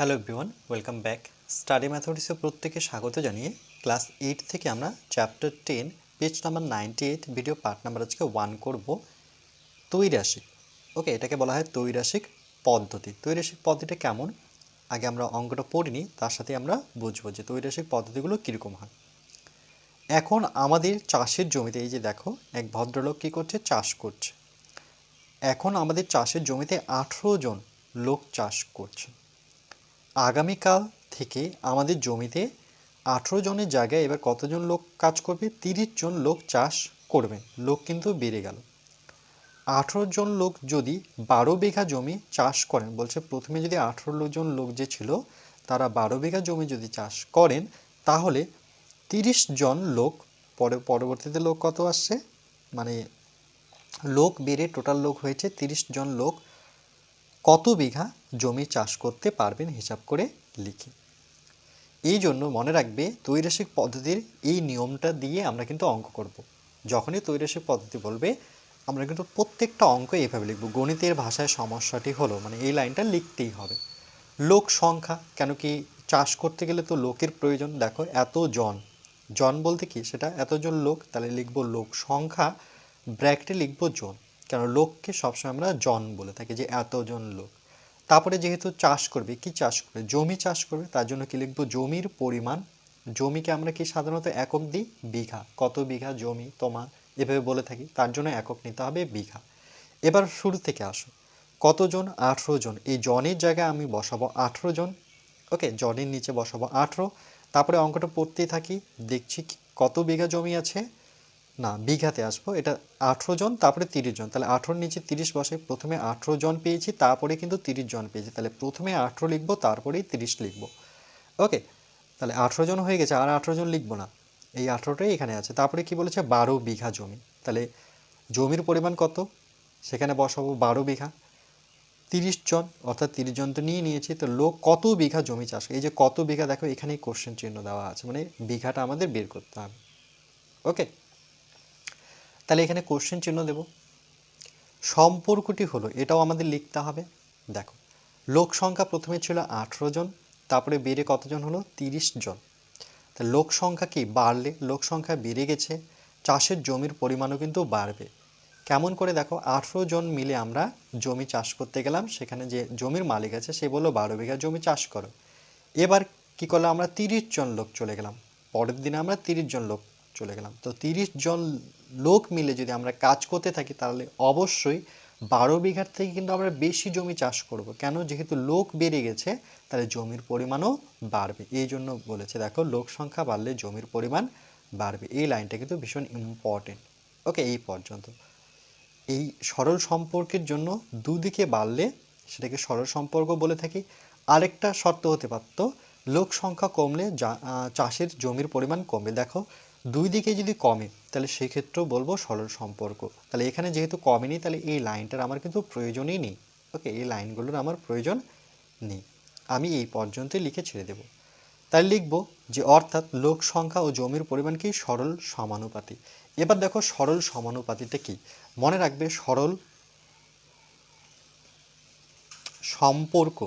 Hello everyone welcome back study ম্যাথমেটিক্সে প্রত্যেকে স্বাগত জানিয়ে ক্লাস এইট থেকে আমরা chapter ten page number ninety eight video part number আজকে ওয়ান করব। তৈরাসিক ওকে এটাকে বলা হয় তৈরাসিক পদ্ধতি। তৈরাসিক পদ্ধতিটা কেমন? আগে আমরা অঙ্কটা পড়িনি তার সাথে আমরা বুঝব যে তৈরাসিক পদ্ধতিগুলো কীরকম হয়। এখন আমাদের চাষের জমিতে, এই যে দেখো, এক ভদ্রলোক কী করছে? চাষ করছে। এখন আমাদের চাষের জমিতে আঠেরো জন লোক চাষ করছে। আগামীকাল থেকে আমাদের জমিতে আঠেরো জনের জায়গায় এবার কতজন লোক কাজ করবে? তিরিশ জন লোক চাষ করবে। লোক কিন্তু বেড়ে গেল। আঠেরো জন লোক যদি বারো বিঘা জমি চাষ করেন, বলছে প্রথমে যদি আঠেরো জন লোক যে ছিল, তারা বারো বিঘা জমি যদি চাষ করেন, তাহলে তিরিশ জন লোক পরে, পরবর্তীতে লোক কত আসছে? মানে লোক বেড়ে টোটাল লোক হয়েছে তিরিশ জন লোক কত বিঘা জমি চাষ করতে পারবেন হিসাব করে লিখি। এই জন্য মনে রাখবে তৈরাসিক পদ্ধতির এই নিয়মটা দিয়ে আমরা কিন্তু অঙ্ক করব। যখনই তৈরাসিক পদ্ধতি বলবে, আমরা কিন্তু প্রত্যেকটা অঙ্ক এভাবে লিখব। গণিতের ভাষায় সমস্যাটি হলো মানে এই লাইনটা লিখতেই হবে। লোক সংখ্যা, কেন কি চাষ করতে গেলে তো লোকের প্রয়োজন। দেখো, এত জন। জন বলতে কি? সেটা এতজন লোক, তাহলে লিখব লোক সংখ্যা, ব্র্যাকেটে লিখব জন। কেন লোককে সবসময় আমরা জন বলে থাকি যে এতজন লোক। তারপরে যেহেতু চাষ করবে, কি চাষ করবে? জমি চাষ করবে, তার জন্য কি লিখব? জমির পরিমাণ। জমিকে আমরা কি সাধারণত একক দিই? বিঘা। কত বিঘা জমি তোমার? এভাবে বলে থাকি। তার জন্য একক নিতে হবে বিঘা। এবার শুরু থেকে আসো। কতজন? আঠেরো জন। এই জনের জায়গায় আমি বসাবো আঠেরো জন। ওকে, জনের নিচে বসাবো আঠেরো। তারপরে অঙ্কটা পড়তেই থাকি। দেখছি কত বিঘা জমি আছে? না, বিঘাতে আসব। এটা আঠেরো জন, তারপরে তিরিশ জন। তাহলে আঠেরোর নিচে তিরিশ বসে, প্রথমে আঠেরো জন পেয়েছি, তারপরে কিন্তু তিরিশ জন পেয়েছি। তাহলে প্রথমে আঠেরো লিখব, তারপরেই তিরিশ লিখব। ওকে? তাহলে আঠেরো জন হয়ে গেছে, আর আঠেরো জন লিখব না। এই আঠেরোটাই এখানে আছে। তারপরে কি বলেছে? বারো বিঘা জমি। তাহলে জমির পরিমাণ কত? সেখানে বসাবো বারো বিঘা। তিরিশ জন, অর্থাৎ তিরিশ জন তো নিয়ে নিয়েছি। তো লোক কত বিঘা জমি চাষ এই যে কত বিঘা, দেখো এখানেই কোশ্চেন চিহ্ন দেওয়া আছে। মানে বিঘাটা আমাদের বের করতে হবে। ওকে? তাহলে এখানে কোশ্চেন চিহ্ন দেব। সম্পর্কটি হলো, এটাও আমাদের লিখতে হবে। দেখো, লোক সংখ্যা প্রথমে ছিল আঠেরো জন, তারপরে বেড়ে কতজন হলো? তিরিশ জন। তা লোক সংখ্যা কি? বাড়লে লোক সংখ্যা বেড়ে গেছে, চাষের জমির পরিমাণও কিন্তু বাড়বে। কেমন করে দেখো, আঠেরো জন মিলে আমরা জমি চাষ করতে গেলাম, সেখানে যে জমির মালিক আছে, সে বলল, বারো বিঘা জমি চাষ করো। এবার কি করলাম আমরা? তিরিশ জন লোক চলে গেলাম। পরের দিনে আমরা তিরিশ জন লোক চলে গেলাম। তো তিরিশ জন লোক মিলে যদি আমরা কাজ করতে থাকি, তাহলে অবশ্যই বারো বিঘার থেকে কিন্তু আমরা বেশি জমি চাষ করব। কেন? যেহেতু লোক বেড়ে গেছে, তাহলে জমির পরিমাণও বাড়বে। এই জন্য বলেছে, দেখো, লোক সংখ্যা বাড়লে জমির পরিমাণ বাড়বে। এই লাইনটা কিন্তু ভীষণ ইম্পর্টেন্ট ওকে এই পর্যন্ত। এই সরল সম্পর্কের জন্য দুদিকে বাড়লে সেটাকে সরল সম্পর্ক বলে থাকি। আরেকটা শর্ত হতে পারত, লোক সংখ্যা কমলে চাষের জমির পরিমাণ কমবে। দেখো দুই দিকে যদি কমে, তাহলে সেক্ষেত্রেও বলব সরল সম্পর্ক। তাহলে এখানে যেহেতু কমেনি তাহলে এই লাইনটার আমার কিন্তু প্রয়োজনই নেই। ওকে, এই লাইনগুলোর আমার প্রয়োজন নেই। আমি এই পর্যন্তই লিখে ছেড়ে দেব। তাই লিখব যে অর্থাৎ লোক সংখ্যা ও জমির পরিমাণ কি? সরল সমানুপাতি। এবার দেখো সরল সমানুপাতিটা কি? মনে রাখবে সরল সম্পর্ক।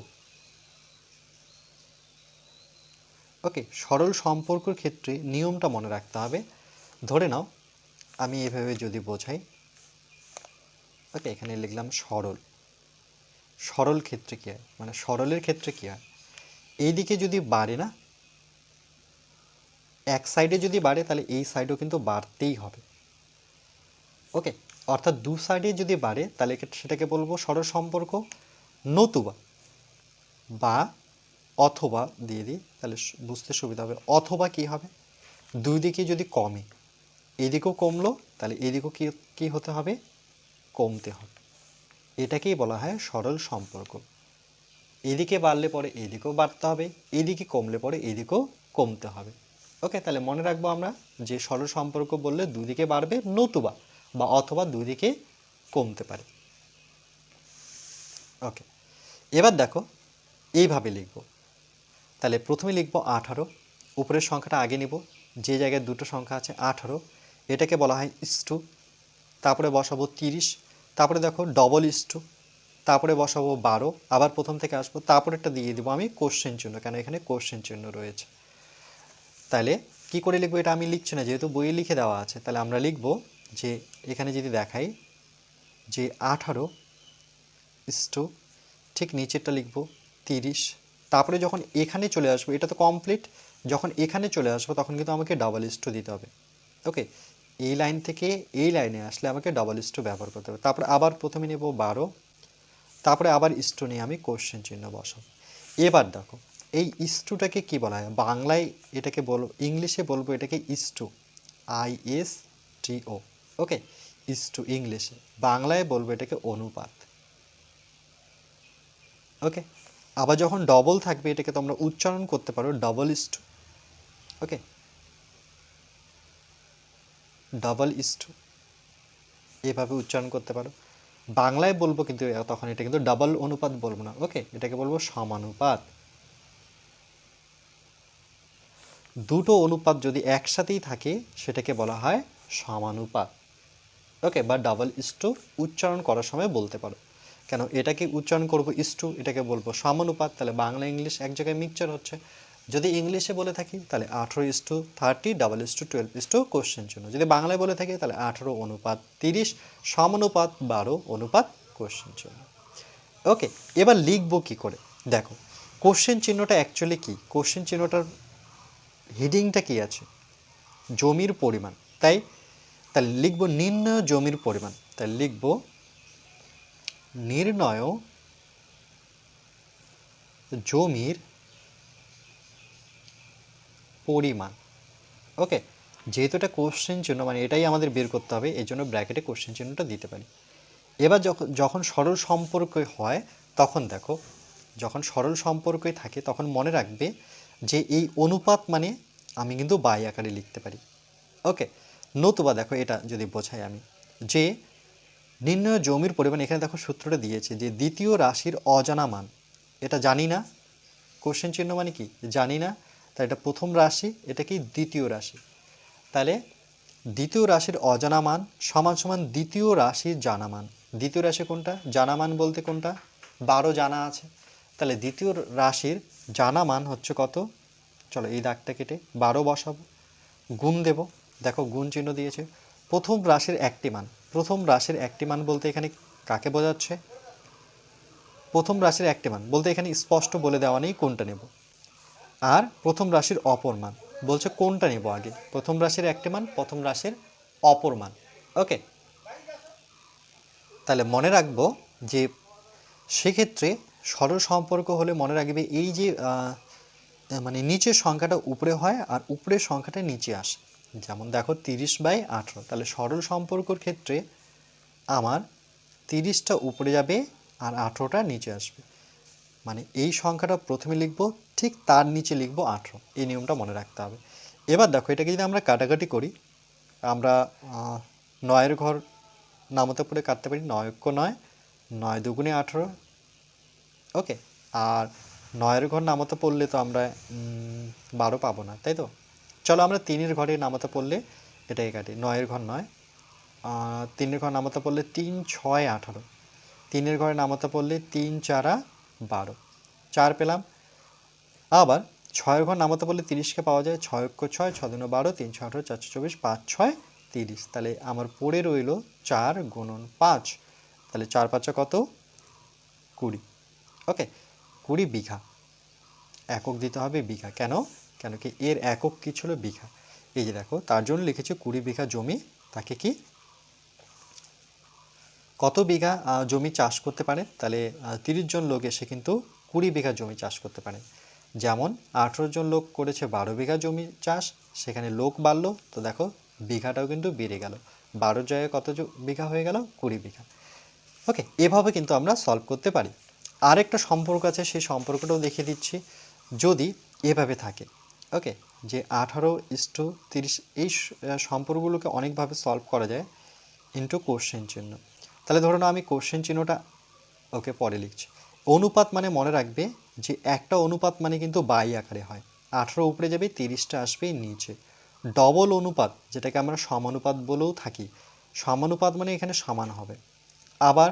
ওকে, সরল সম্পর্কের ক্ষেত্রে নিয়মটা মনে রাখতে হবে। ধরে নাও, আমি এভাবে যদি বোঝাই, ওকে, এখানে লিখলাম সরল। সরল ক্ষেত্রে কী হয় মানে সরলের ক্ষেত্রে কী হয় এইদিকে যদি বাড়ে না, এক সাইডে যদি বাড়ে, তাহলে এই সাইডও কিন্তু বাড়তেই হবে। ওকে, অর্থাৎ দু সাইডে যদি বাড়ে, তাহলে সেটাকে বলব সরল সম্পর্ক নতুবা বা অথবা দিয়ে দিই, তাহলে বুঝতে সুবিধা হবে। অথবা কি হবে? দুই দিকে যদি কমে, এদিকেও কমলো, তাহলে এদিকেও কি কি হতে হবে? কমতে হবে। এটাকেই বলা হয় সরল সম্পর্ক। এদিকে বাড়লে পরে এদিকেও বাড়তে হবে, এদিকে কমলে পরে এদিকেও কমতে হবে। ওকে, তাহলে মনে রাখব আমরা যে সরল সম্পর্ক বললে দুদিকে বাড়বে নতুবা, বা অথবা দুদিকে কমতে পারে। ওকে, এবার দেখো, এইভাবে লিখব। তাহলে প্রথমে লিখব আঠারো, উপরের সংখ্যাটা আগে নিব, যে জায়গায় দুটো সংখ্যা আছে আঠারো, এটাকে বলা হয় ইস্টু তারপরে বসাবো তিরিশ, তারপরে দেখো ডবল ইস্টু তারপরে বসাবো বারো, আবার প্রথম থেকে আসব তারপরে একটা দিয়ে দেবো আমি কোশ্চেন চিহ্ন, কেন এখানে কোশ্চেন চিহ্ন রয়েছে। তাহলে কি করে লিখব এটা আমি লিখছি না, যেহেতু বইয়ে লিখে দেওয়া আছে, তাহলে আমরা লিখব যে এখানে যদি দেখাই যে আঠারো ইস্টু ঠিক নিচেরটা লিখব তিরিশ তারপরে যখন এখানে চলে আসব, এটা তো কমপ্লিট যখন এখানে চলে আসব, তখন কিন্তু আমাকে ডাবল ইস্টু দিতে হবে। ওকে এই লাইন থেকে এই লাইনে আসলে আমাকে ডাবল ইস্টু ব্যবহার করতে হবে। তারপরে আবার প্রথমে নেব বারো, তারপরে আবার ইস্টু নিয়ে আমি কোশ্চেন চিহ্ন বসাবো। এবার দেখো, এই ইস্টুটাকে কি বলা হয়? বাংলায় এটাকে বলব ইংলিশে বলব এটাকে is to I S T O okay is to ইংলিশে। বাংলায় বলব এটাকে অনুপাত। ওকে আবার যখন ডবল থাকবে, এটাকে তোমরা উচ্চারণ করতে পারো double is to okay double is to এভাবে উচ্চারণ করতে পারো। বাংলায় বলব কিন্তু তখন এটা কিন্তু ডাবল অনুপাত বলব না ওকে এটাকে বলব সমানুপাত। দুটো অনুপাত যদি একসাথেই থাকে, সেটাকে বলা হয় সমানুপাত ওকে বা ডাবল ইস্টু উচ্চারণ করার সময় বলতে পারো। কেন? এটাকে উচ্চারণ করব ইস্টু এটাকে বলব সমানুপাত, তাহলে বাংলা, ইংলিশ এক জায়গায় মিক্সচার হচ্ছে। যদি ইংলিশে বলে থাকি, তাহলে আঠেরো is to thirty double is to twelve is to question চিহ্ন। যদি বাংলায় বলে থাকি, তাহলে আঠেরো অনুপাত তিরিশ, সমানুপাত বারো অনুপাত কোশ্চেন চিহ্ন। ওকে এবার লিখব কি করে? দেখো কোশ্চেন চিহ্নটা অ্যাকচুয়ালি কি? কোশ্চেন চিহ্নটার হিডিংটা কি আছে? জমির পরিমাণ। তাই, তাহলে লিখব নির্ণয় জমির পরিমাণ। তাহলে লিখব নির্ণয় জমির পরিমাণ। ওকে যেহেতু এটা কোশ্চেন চিহ্ন মানে এটাই আমাদের বের করতে হবে এই জন্য ব্র্যাকেটে কোশ্চেন চিহ্নটা দিতে পারি। এবার যখন যখন সরল সম্পর্ক হয়, তখন দেখো, যখন সরল সম্পর্কই থাকে, তখন মনে রাখবে যে এই অনুপাত মানে আমি কিন্তু বাই আকারে লিখতে পারি। ওকে নতুবা দেখো এটা যদি বোঝাই আমি, যে নির্ণয় জমির পরিমাণ এখানে দেখো সূত্রটা দিয়েছে যে দ্বিতীয় রাশির অজানা মান। এটা জানি না। কোশ্চেন চিহ্ন মানে কি? জানি না। তাই এটা প্রথম রাশি, এটা কি? দ্বিতীয় রাশি। তাহলে দ্বিতীয় রাশির অজানা মান সমান সমান দ্বিতীয় রাশির জানা মান। দ্বিতীয় রাশি কোনটা? জানা মান বলতে কোনটা? বারো জানা আছে। তাহলে দ্বিতীয় রাশির জানা মান হচ্ছে কত? চলো এই দাগটা কেটে বারো বসাবো। গুণ দেব। দেখো গুণ চিহ্ন দিয়েছে। প্রথম রাশির একটি মান। প্রথম রাশির একটি মান বলতে এখানে কাকে বোঝাচ্ছে? প্রথম রাশির একটি মান বলতে এখানে স্পষ্ট বলে দেওয়া নেই কোনটা নেব। আর প্রথম রাশির অপর মান বলছে কোনটা নেব আগে? প্রথম রাশির একটি মান, প্রথম রাশির অপর মান। ওকে? তাহলে মনে রাখব যে সেক্ষেত্রে সরল সম্পর্ক হলে মনে রাখবে এই যে মানে নিচের সংখ্যাটা উপরে হয় আর উপরের সংখ্যাটা নিচে আসে। যেমন দেখো তিরিশ বাই আঠেরো, তাহলে সরল সম্পর্কর ক্ষেত্রে আমার তিরিশটা উপরে যাবে আর আঠেরোটা নিচে আসবে। মানে এই সংখ্যাটা প্রথমে লিখব, ঠিক তার নিচে লিখব আঠেরো, এই নিয়মটা মনে রাখতে হবে। এবার দেখো এটাকে যদি আমরা কাটাকাটি করি, আমরা নয়ের ঘর নামতে পড়ে কাটতে পারি, নয় নয়ক্য নয় নয় দুগুণে আঠেরো, ওকে, আর নয়ের ঘর নামাতে পড়লে তো আমরা বারো পাবো না, তাই তো? চলো আমরা তিনের ঘরে নামাতে পড়লে এটাই কাটি, নয়ের ঘর নয়। তিনের ঘর নামাতে পড়লে তিন, ছয়, আঠারো। তিনের ঘরে নামাতে পড়লে তিন, চারা, বারো। চার পেলাম। আবার ছয়ের ঘর নামাতে পড়লে তিরিশকে পাওয়া যায় ছয় অক্ষ ছয় ছ বারো, তিন, ছয়, আঠারো চারশো চব্বিশ, পাঁচ, ছয়, তিরিশ। তাহলে আমার পড়ে রইল চার গুণন পাঁচ। তাহলে চার পাঁচা কত? কুড়ি। ওকে, কুড়ি বিঘা। একক দিতে হবে বিঘা। কেন? কেন কি এর একক কি ছিল বিঘা? এই যে দেখো, তার জন্য লিখেছি কুড়ি বিঘা জমি, তাকে কি? কত বিঘা জমি চাষ করতে পারে? তাহলে তিরিশ জন লোক এসে কিন্তু কুড়ি বিঘা জমি চাষ করতে পারে। যেমন, আঠেরো জন লোক করেছে বারো বিঘা জমি চাষ, সেখানে লোক বাড়লো, তো দেখো, বিঘাটাও কিন্তু বেড়ে গেল। বারো জায়গায় কত বিঘা হয়ে গেল? কুড়ি বিঘা। ওকে, এভাবে কিন্তু আমরা সলভ করতে পারি। আরেকটা সম্পর্ক আছে, সেই সম্পর্কটাও দেখিয়ে দিচ্ছি। যদি এভাবে থাকে ওকে যে আঠারো ইস্টু তিরিশ, এই সম্পর্কগুলোকে অনেকভাবে সলভ করা যায় ইন্টু কোশ্চেন চিহ্ন। তাহলে ধরো না আমি কোশ্চেন চিহ্নটা ওকে পরে লিখছি। অনুপাত মানে মনে রাখবে যে একটা অনুপাত মানে কিন্তু বাই আকারে হয়। আঠেরো উপরে যাবে, তিরিশটা আসবে নিচে। ডবল অনুপাত, যেটাকে আমরা সমানুপাত বলেও থাকি, সমানুপাত মানে এখানে সমান হবে। আবার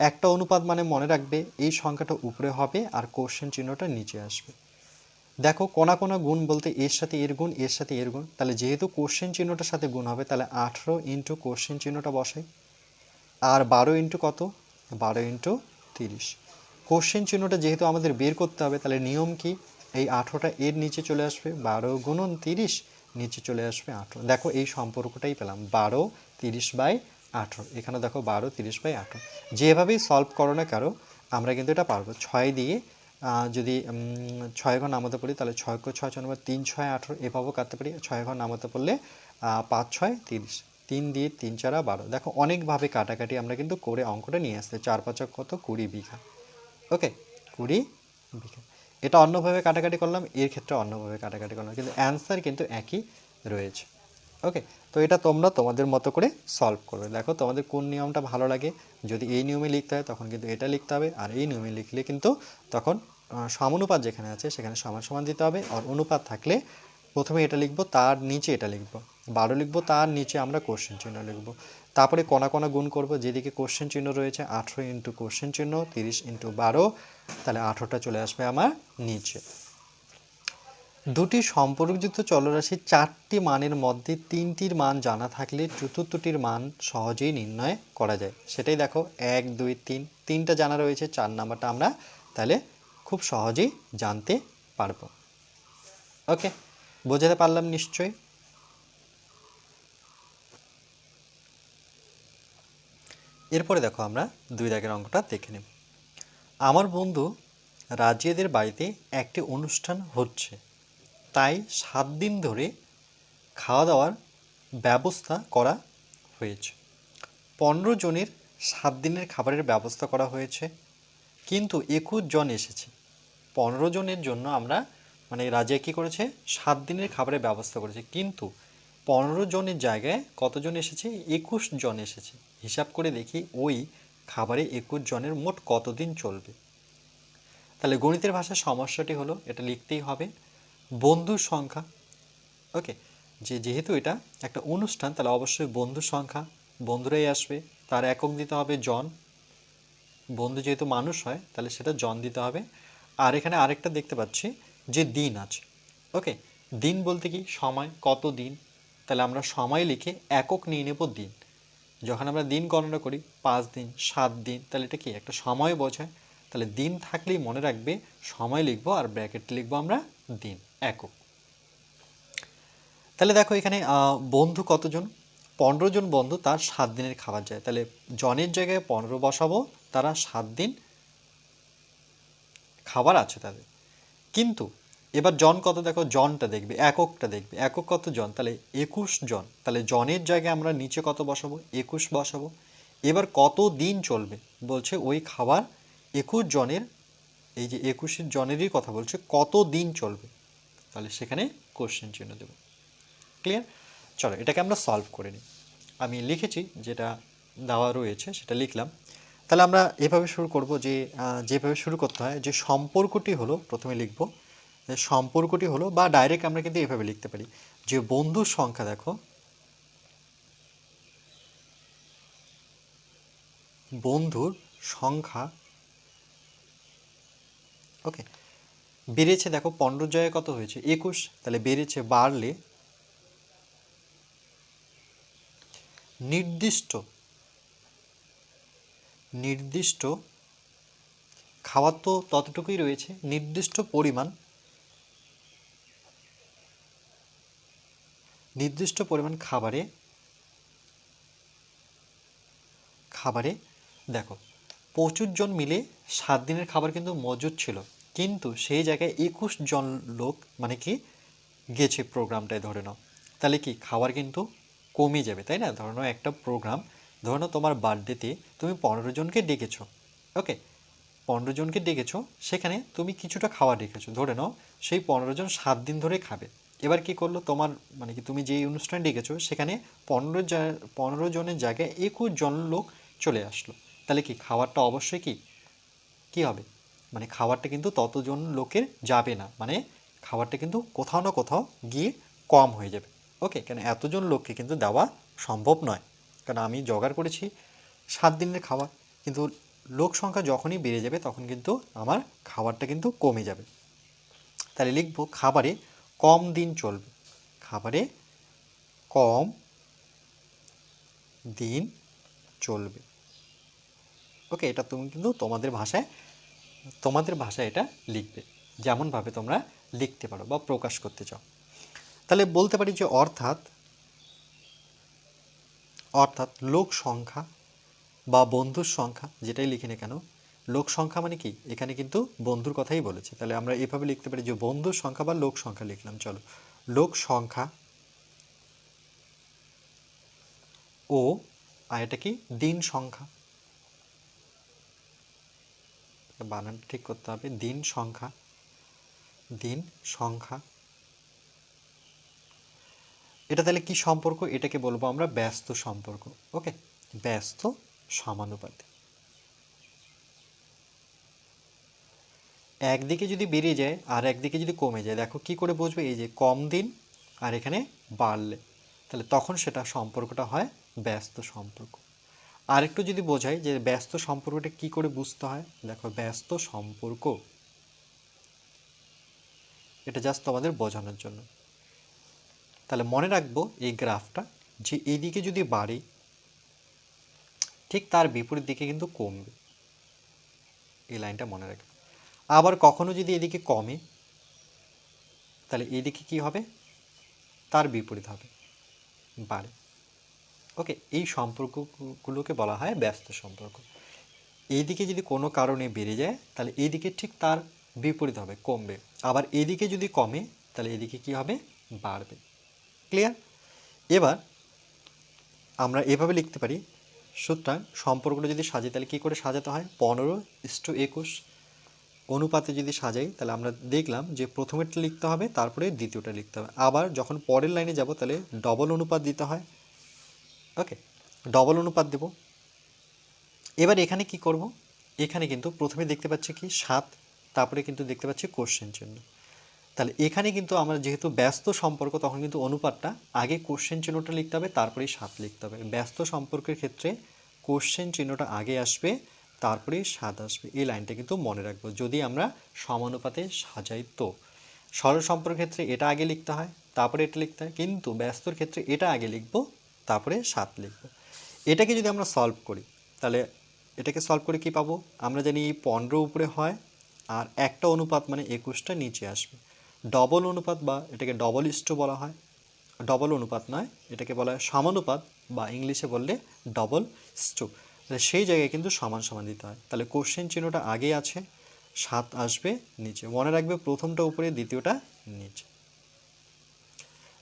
একটা অনুপাত মানে মনে রাখবে এই সংখ্যাটা উপরে হবে আর কোশ্চেন চিহ্নটা নিচে আসবে। দেখো, কোনা কোনা গুণ বলতে এর সাথে এর গুণ, এর সাথে এর গুণ। তাহলে যেহেতু কোশ্চেন চিহ্নটার সাথে গুণ হবে, তাহলে আঠেরো ইন্টু কোশ্চেন চিহ্নটা বসাই। আর বারো ইন্টু কত? বারো ইন্টু তিরিশ। কোশ্চেন চিহ্নটা যেহেতু আমাদের বের করতে হবে, তাহলে নিয়ম কি? এই আঠেরোটা এর নিচে চলে আসবে, বারো গুণন তিরিশ, নিচে চলে আসবে আঠেরো। দেখো, এই সম্পর্কটাই পেলাম, বারো তিরিশ বাই আঠেরো। এখানে দেখো, বারো তিরিশ বাই আঠেরো। যেভাবেই সলভ করো না কারও আমরা কিন্তু এটা পারব। ছয় দিয়ে যদি ছয় ঘর নামাতে পারি তাহলে ছয় কো ছয় ছয় নম্বর তিন ছয় আঠেরো এভাবেও কাটতে পারি। ছয় ঘর নামাতে পারলে পাঁচ ছয় তিরিশ। তিন দিয়ে তিন চারা বারো। দেখো, অনেকভাবে কাটাকাটি আমরা কিন্তু করে অঙ্কটা নিয়ে আসতে, চার পাঁচক কত? কুড়ি বিঘা। ওকে? কুড়ি বিঘা। এটা অন্যভাবে কাটাকাটি করলাম, এর ক্ষেত্রে অন্যভাবে কাটাকাটি করলাম, কিন্তু অ্যান্সার কিন্তু একই রয়েছে। ওকে? তো এটা তোমরা তোমাদের মতো করে সলভ করবে। দেখো, তোমাদের কোন নিয়মটা ভালো লাগে? যদি এই নিয়মে লিখতে হয়, তখন কিন্তু এটা লিখতে হবে, আর এই নিয়মে লিখলে কিন্তু তখন সমানুপাত যেখানে আছে, সেখানে সমান সমান দিতে হবে। আর অনুপাত থাকলে প্রথমে এটা লিখব, তার নিচে এটা লিখব। বারো লিখব, তার নিচে আমরা কোশ্চেন চিহ্ন লিখব। তারপরে কণা কণা গুণ করব, যেদিকে কোশ্চেন চিহ্ন রয়েছে, আঠেরো ইন্টু কোশ্চেন চিহ্ন, তিরিশ ইন্টু বারো, তাহলে আঠেরোটা চলে আসবে আমার নিচে। দুটি সম্পর্কযুক্ত চলরাশির চারটি মানের মধ্যে তিনটির মান জানা থাকলে চতুর্থটির মান সহজেই নির্ণয় করা যায়। সেটাই দেখো, এক, দুই, তিন, তিনটা জানা রয়েছে, চার নাম্বারটা আমরা তাহলে খুব সহজেই জানতে পারব। ওকে, বোঝাতে পারলাম নিশ্চয়ই? এরপরে দেখো আমরা দুই দাগের অঙ্কটা দেখে নেব। আমার বন্ধু রাজিয়াদের বাড়িতে একটি অনুষ্ঠান হচ্ছে। তাই সাত দিন ধরে খাওয়া দাওয়ার ব্যবস্থা করা হয়েছে। পনেরো জনের সাত দিনের খাবারের ব্যবস্থা করা হয়েছে। কিন্তু একুশ জন এসেছে। পনেরো জনের জন্য আমরা মানে রাজিয়া কী করেছে? সাত দিনের খাবারের ব্যবস্থা করেছে। কিন্তু পনেরো জনের জায়গায় কতজন এসেছে? একুশ জন এসেছে। হিসাব করে দেখি ওই খাবারে একুশ জনের মোট কতদিন চলবে? তাহলে গণিতের ভাষার সমস্যাটি হলো, এটা লিখতেই হবে, বন্ধুর সংখ্যা। ওকে? যে যেহেতু এটা একটা অনুষ্ঠান, তাহলে অবশ্যই বন্ধুর সংখ্যা, বন্ধুরাই আসবে, তার একক দিতে হবে জন। বন্ধু যেহেতু মানুষ হয়, তাহলে সেটা জন দিতে হবে। আর এখানে আরেকটা দেখতে পাচ্ছি যে দিন আছে। ওকে, দিন বলতে কি? সময়, কত দিন? তাহলে আমরা সময় লিখে একক নিয়ে নেব দিন। যখন আমরা দিন গণনা করি, পাঁচ দিন, সাত দিন, তাহলে এটা কি? একটা সময় বোঝায়। তাহলে দিন থাকলেই মনে রাখবে সময় লিখব আর ব্র্যাকেট লিখব আমরা দিন, একক। তাহলে দেখো এখানে বন্ধু কতজন? পনেরো জন বন্ধু, তার সাত দিনের খাবার যায়। তাহলে জনের জায়গায় পনেরো বসাবো, তারা সাত দিন খাবার আছে তাদের। কিন্তু এবার জন কত? দেখো, জনটা দেখবে, এককটা দেখবে। একক কত জন? তাহলে একুশ জন। তাহলে জনের জায়গায় আমরা নিচে কত বসাবো? একুশ বসাবো। এবার কত দিন চলবে? বলছে ওই খাবার একুশ জনের, এই যে একুশের জনেরই কথা বলছে, কত দিন চলবে? তাহলে সেখানে কোশ্চেন চিহ্ন দেব। ক্লিয়ার চলো, এটাকে আমরা সলভ করে নিই। আমি লিখেছি, যেটা দেওয়া রয়েছে, সেটা লিখলাম। তাহলে আমরা এভাবে শুরু করব যে যেভাবে শুরু করতে হয়, যে সম্পর্কটি হলো প্রথমে লিখব সম্পর্কটি হলো বা ডাইরেক্ট আমরা কিন্তু এভাবে লিখতে পারি, যে বন্ধুর সংখ্যা দেখো। বন্ধুর সংখ্যা ওকে বেড়েছে দেখো, পনেরো জয়ে কত হয়েছে? একুশ, তাহলে বেড়েছে বাড়লে। নির্দিষ্ট নির্দিষ্ট খাওয়ার তো ততটুকুই রয়েছে, নির্দিষ্ট পরিমাণ নির্দিষ্ট পরিমাণ খাবারে খাবারে, দেখো, প্রচুর জন মিলে সাত দিনের খাবার কিন্তু মজুদ ছিল, কিন্তু সেই জায়গায় একুশ জন লোক মানে কি, গেছে প্রোগ্রামটায় ধরে নাও, তাহলে কি খাবার কিন্তু কমে যাবে, তাই না? ধরে নাও একটা প্রোগ্রাম ধরে নাও তোমার বার্থডেতে তুমি পনেরো জনকে ডেকেছো ওকে পনেরো জনকে ডেকেছো, সেখানে তুমি কিছুটা খাওয়া ডেকেছো ধরে নাও, সেই পনেরো জন সাত দিন ধরে খাবে। এবার কি করল তোমার মানে কি তুমি যেই অনুষ্ঠানে ডেকেছো, সেখানে পনেরো পনেরো জনের জায়গায় একুশ জন লোক চলে আসলো। তাহলে কি খাবারটা অবশ্যই কি? কি হবে? মানে খাবারটা কিন্তু ততজন লোকের যাবে না। মানে খাবারটা কিন্তু কোথাও না কোথাও গিয়ে কম হয়ে যাবে। ওকে কেন? এতজন লোককে কিন্তু দেওয়া সম্ভব নয়। কারণ আমি জোগাড় করেছি, সাত দিনের খাবার। কিন্তু লোক সংখ্যা যখনই বেড়ে যাবে, তখন কিন্তু আমার খাবারটা কিন্তু কমে যাবে। তাহলে লিখব, খাবারে কম দিন চলবে। খাবারে কম দিন চলবে। ওকে, এটা তুমি কিন্তু তোমাদের ভাষায় তোমাদের ভাষায় এটা লিখবে। যেমনভাবে তোমরা লিখতে পারো বা প্রকাশ করতে চাও। তাহলে বলতে পারি যে অর্থাৎ অর্থাৎ লোক সংখ্যা বা বন্ধুর সংখ্যা, যেটাই লিখি না কেন, লোক সংখ্যা মানে কি? এখানে কিন্তু বন্ধুর কথাই বলেছে। তাহলে আমরা এভাবে লিখতে পারি যে বন্ধুর সংখ্যা বা লোক সংখ্যা লিখলাম। চলো। লোক সংখ্যা ও, আর এটা কি? দিন সংখ্যা। বানান ঠিক করতে হবে। দিন সংখ্যা। দিন সংখ্যা। এটা তাহলে কি সম্পর্ক? এটাকে বলব আমরা ব্যস্ত সম্পর্ক ওকে ব্যস্ত সমানুপাতি একদিকে যদি বেড়ে যায় আর একদিকে যদি কমে যায়, দেখো কি করে বুঝবে? এই যে কম দিন আর এখানে বাড়লে। তাহলে তখন সেটা সম্পর্কটা হয় ব্যস্ত সম্পর্ক। আরেকটু যদি বোঝাই যে ব্যস্ত সম্পর্কটা কি করে বুঝতে হয়? দেখো ব্যস্ত সম্পর্ক। এটা জাস্ট তোমাদের বোঝানোর জন্য। তাহলে মনে রাখব এই গ্রাফটা যে এইদিকে যদি বাড়ে, ঠিক তার বিপরীত দিকে কিন্তু কমবে। এই লাইনটা মনে রাখবে। আবার কখনো যদি এদিকে কমে, তাহলে এদিকে কি হবে? তার বিপরীত হবে। বাড়ে। ওকে, এই সম্পর্কগুলোকে বলা হয় ব্যস্ত সম্পর্ক। এইদিকে যদি কোনো কারণে বেড়ে যায়, তাহলে এইদিকে ঠিক তার বিপরীত হবে, কমবে। আবার এদিকে যদি কমে, তাহলে এদিকে কি হবে? বাড়বে। ক্লিয়ার এবার আমরা এভাবে লিখতে পারি, সুতরাং সম্পর্কটা যদি সাজাই, তাহলে কী করে সাজাতে হয়? পনেরো ইস্টু একুশ অনুপাতে যদি সাজাই, তাহলে আমরা দেখলাম যে প্রথমেরটা লিখতে হবে, তারপরে দ্বিতীয়টা লিখতে হবে। আবার যখন পরের লাইনে যাব, তাহলে ডবল অনুপাত দিতে হয়। ওকে ডবল অনুপাত দেব। এবার এখানে কি করব? এখানে কিন্তু প্রথমে দেখতে পাচ্ছি কি? সাত, তারপরে কিন্তু দেখতে পাচ্ছি কোশ্চেন চিহ্ন। তাহলে এখানে কিন্তু আমরা যেহেতু ব্যস্ত সম্পর্ক, তখন কিন্তু অনুপাতটা আগে কোশ্চেন চিহ্নটা লিখতে হবে, তারপরেই সাত লিখতে হবে। ব্যস্ত সম্পর্কের ক্ষেত্রে কোশ্চেন চিহ্নটা আগে আসবে তারপরে সাত আসবে। এই লাইনটা কিন্তু মনে রাখব, যদি আমরা সমানুপাতে সাজাই তো। সরল সম্পর্কের ক্ষেত্রে এটা আগে লিখতে হয়, তারপরে এটা লিখতে হয়, কিন্তু ব্যস্তর ক্ষেত্রে এটা আগে লিখব, তারপরে সাত লিখব। এটাকে যদি আমরা সলভ করি, তাহলে এটাকে সলভ করে কি পাবো? আমরা জানি পনেরো উপরে হয়, আর একটা অনুপাত মানে একুশটা নিচে আসবে। ডবল অনুপাত বা এটাকে ডবল ইস্টো বলা হয়। ডবল অনুপাত নয়, এটাকে বলা হয় সমানুপাত বা ইংলিশে বললে ডবল স্টো তাহলে সেই জায়গায় কিন্তু সমান সমান দিতে হয়। তাহলে কোশ্চেন চিহ্নটা আগে আছে, সাত আসবে নিচে। মনে রাখবে প্রথমটা উপরে, দ্বিতীয়টা নিচে।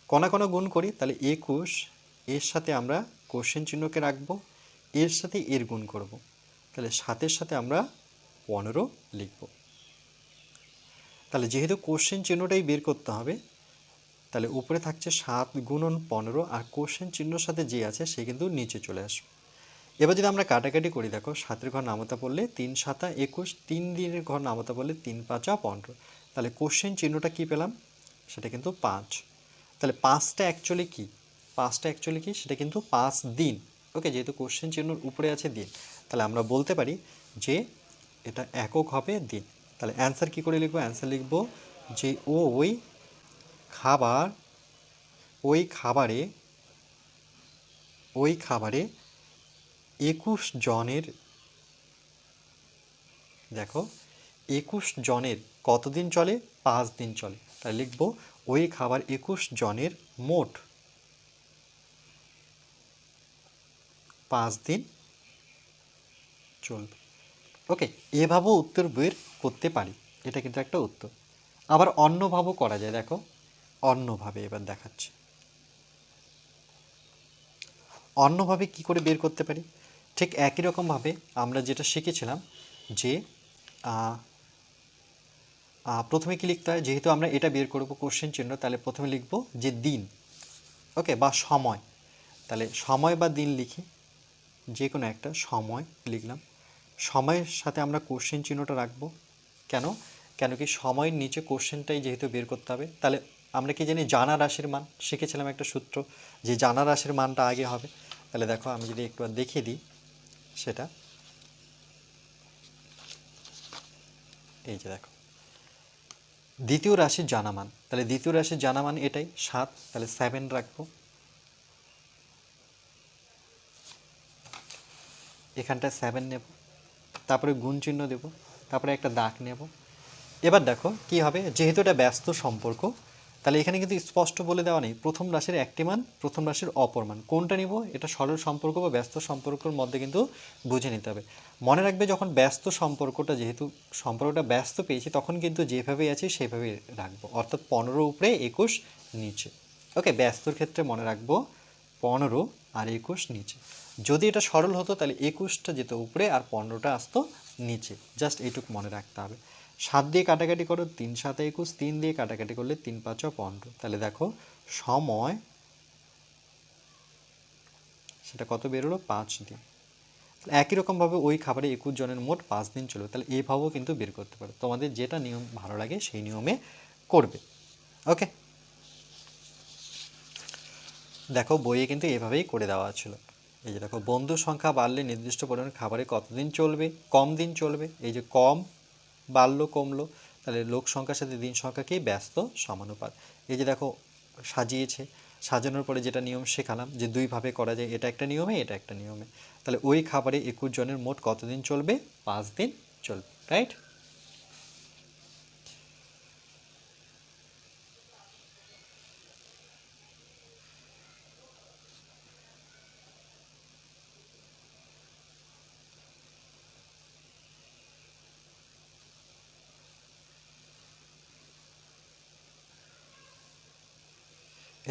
কণা কণা গুণ করি, তাহলে একুশ, এর সাথে আমরা কোশ্চেন চিহ্নকে রাখব, এর সাথে এর গুণ করব। তাহলে সাতের সাথে আমরা পনেরো লিখব। তাহলে যেহেতু কোশ্চেন চিহ্নটাই বের করতে হবে, তাহলে উপরে থাকছে সাত গুণন পনেরো আর কোশ্চেন চিহ্নর সাথে যে আছে সে কিন্তু নিচে চলে আসবে। এবার যদি আমরা কাটাকাটি করি, দেখো সাতের ঘর নামতা পড়লে তিন সাতা একুশ, তিন দিনের ঘর নামতা পড়লে তিন পাঁচা পনেরো। তাহলে কোশ্চেন চিহ্নটা কি পেলাম? সেটা কিন্তু পাঁচ। তাহলে পাঁচটা অ্যাকচুয়ালি কি? পাঁচটা অ্যাকচুয়ালি কি? সেটা কিন্তু পাঁচ দিন। ওকে যেহেতু কোশ্চেন চিহ্নর উপরে আছে দিন, তাহলে আমরা বলতে পারি যে এটা একক হবে দিন। তাহলে অ্যান্সার কী করে লিখব? অ্যান্সার লিখব যে ওই খাবার, ওই খাবারে ওই খাবারে একুশ জনের, দেখো, একুশ জনের কতদিন চলে? পাঁচ দিন চলে। তাই লিখব ওই খাবার একুশ জনের মোট পাঁচ দিন চলবে। ওকে এভাবেও উত্তর বের করতে পারি। এটা কিন্তু একটা উত্তর। আবার অন্যভাবেও করা যায়, দেখো। অন্যভাবে এবার দেখাচ্ছি। অন্যভাবে কি করে বের করতে পারি? ঠিক একই রকমভাবে আমরা যেটা শিখেছিলাম যে প্রথমে কি লিখতে হয়? যেহেতু আমরা এটা বের করব কোশ্চেন চিহ্ন, তাহলে প্রথমে লিখব যে দিন। ওকে, বা সময়। তাহলে সময় বা দিন লিখি। যে কোনো একটা সময় লিখলাম। সময়ের সাথে আমরা কোশ্চেন চিহ্নটা রাখব। কেন? কেন কি সময়ের নিচে কোশ্চেনটাই যেহেতু বের করতে হবে, তাহলে আমরা কি জানি জানা রাশির মান? শিখেছিলাম একটা সূত্র যে জানা রাশির মানটা আগে হবে। তাহলে দেখো আমি যদি একটু দেখিয়ে দিই সেটা। এই যে দেখো। দ্বিতীয় রাশির জানামান তাহলে দ্বিতীয় রাশির জানামান এটাই, সাত। তাহলে সেভেন রাখব। এখানটায় সেভেন নেব। তারপরে গুণ চিহ্ন দেব, তারপরে একটা দাগ নেব। এবার দেখো কি হবে, যেহেতু এটা ব্যস্ত সম্পর্ক, তাহলে এখানে কিন্তু স্পষ্ট বলে দেওয়া নেই, প্রথম রাশির একটি মান, প্রথম রাশির অপর মান। কোনটা নিব? এটা সরল সম্পর্ক বা ব্যস্ত সম্পর্কের মধ্যে কিন্তু বুঝে নিতে হবে। মনে রাখবে যখন ব্যস্ত সম্পর্কটা, যেহেতু সম্পর্কটা ব্যস্ত পেয়েছি, তখন কিন্তু যেভাবেই আছে সেভাবেই রাখব। অর্থাৎ পনেরো উপরে একুশ নিচে। ওকে, ব্যস্তর ক্ষেত্রে মনে রাখব পনেরো আর একুশ নিচে। যদি এটা সরল হতো, তাহলে একুশটা যেত উপরে আর পনেরোটা আসতো নিচে। জাস্ট এইটুকু মনে রাখতে হবে। সাত দিয়ে কাটাকাটি করো, তিন সাতে একুশ, তিন দিয়ে কাটাকাটি করলে তিন পাঁচ পনেরো। তাহলে দেখো, সময়, সেটা কত বেরোলো? পাঁচ দিন। একই রকমভাবে ওই খাবারে একুশ জনের মোট পাঁচ দিন চলবে। তাহলে এইভাবেও কিন্তু বের করতে পারো। তোমাদের যেটা নিয়ম ভালো লাগে, সেই নিয়মে করবে। ওকে? দেখো, বইয়ে কিন্তু এভাবেই করে দেওয়া ছিল। এই যে দেখো বন্ধুর সংখ্যা বাড়লে নির্দিষ্ট পরিমাণ খাবারে কতদিন চলবে, কম দিন চলবে? এই যে কম বাড়লো, কমলো, তাহলে লোক সংখ্যার সাথে দিন সংখ্যাকেই ব্যস্ত সমানুপাত। এই যে দেখো, সাজিয়েছে, সাজানোর পরে যেটা নিয়ম শেখালাম, যে দুইভাবে করা যায়, এটা একটা নিয়মে, এটা একটা নিয়মে। তাহলে ওই খাবারে একুশ জনের মোট কতদিন চলবে? পাঁচ দিন চলবে রাইট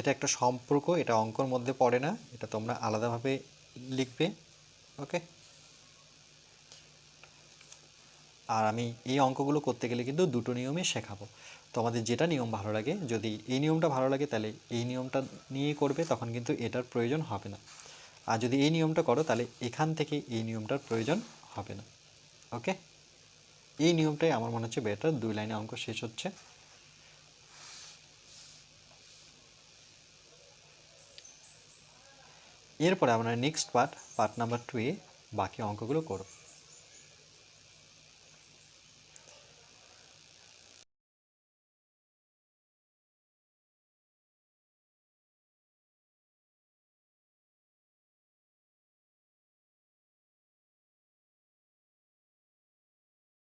এটা একটা সম্পর্ক, এটা অঙ্কর মধ্যে পড়ে না, এটা তোমরা আলাদাভাবে লিখবে, ওকে? আর আমি এই অঙ্কগুলো করতে গেলে কিন্তু দুটো নিয়মে শেখাবো। তোমাদের যেটা নিয়ম ভালো লাগে, যদি এই নিয়মটা ভালো লাগে তাহলে এই নিয়মটা নিয়ে করবে, তখন কিন্তু এটার প্রয়োজন হবে না। আর যদি এই নিয়মটা করো তাহলে এখান থেকে এই নিয়মটার প্রয়োজন হবে না, ওকে? এই নিয়মটাই আমার মনে হচ্ছে বেটার দুই লাইনে অঙ্ক শেষ হচ্ছে। এরপরে আমরা নেক্সট পার্ট পার্ট নাম্বার টুয়ে বাকি অঙ্কগুলো করব।